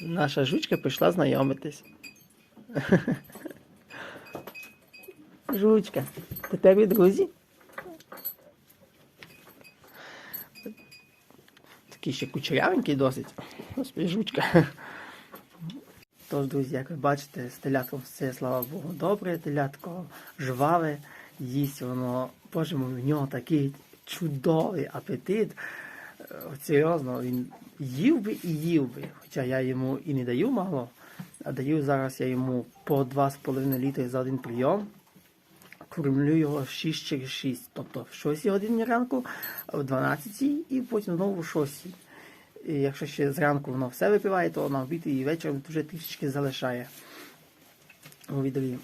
Наша жучка прийшла знайомитись. Жучка, тепер ви друзі? Такий ще кучерявенький досить. Господи, жучка. Тож, друзі, як ви бачите, з телятком все, слава Богу, добре. Телятко жваве, їсть воно, боже мой, в нього такий чудовий апетит. Серйозно, він їв би і їв би. Хоча я йому і не даю мало, а даю зараз я йому по 2,5 літри за один прийом. Кормлю його 6 через 6. Тобто в 6 годині ранку, в 12 і потім знову в 6. І якщо ще зранку воно все випиває, то на обід і вечором вже трішечки залишає у відрі.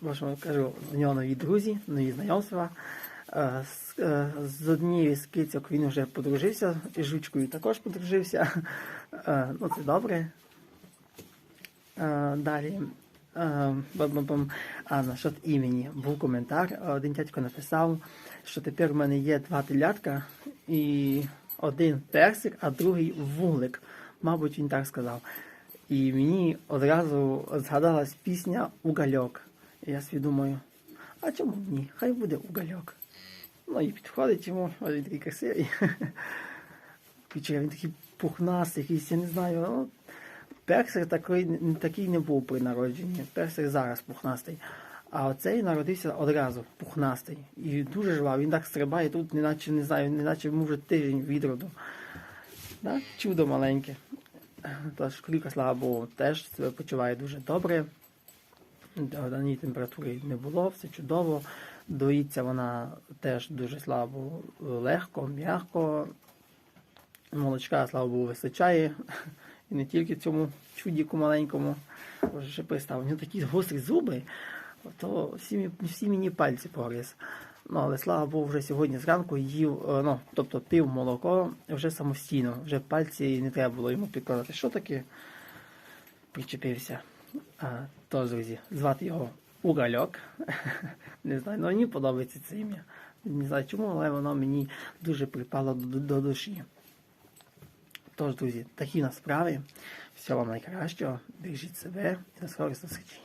Можемо кажу, в нього нові друзі, нові знайомства. Е, з, е, з однією з кицьок він вже подружився, і жучкою також подружився. Е, Ну, це добре. Далі. А насчет імені був коментар. Один дядько написав, що тепер в мене є два телятка і один персик, а другий вуглик. Мабуть, він так сказав. І мені одразу згадалась пісня Угальок. Я думаю, а чому б ні? Хай буде угальок. Ну і підходить йому, ось він такий красивий. Він такий пухнастий, якийсь, я не знаю. Ну, персик такий, такий не був при народженні. Персик зараз пухнастий. А оцей народився одразу пухнастий. І дуже жвав. Він так стрибає тут, неначе не знаю, неначе вже тиждень від роду. Да? Чудо маленьке. Тож кліка, слава Богу, теж себе почуває дуже добре. Даній температури не було, все чудово. Доїться вона теж дуже слава Богу, легко, м'яко. Молочка, слава Богу, вистачає. І не тільки цьому чудіку маленькому. Боже, ще пристав. У нього такі гострі зуби, то всі, всі мені пальці погриз. Ну, але слава Богу, вже сьогодні зранку їв, е, ну, тобто пив молоко вже самостійно, вже пальці не треба було йому підкладати. Що таке? Причепився. А, тож, друзі, звати його Угальок. Не знаю, але мені подобається це ім'я. Не знаю чому, але воно мені дуже припало до, до душі. Тож, друзі, такі у нас справи. Всього вам найкращого. Бережіть себе і до скорих зустрічей.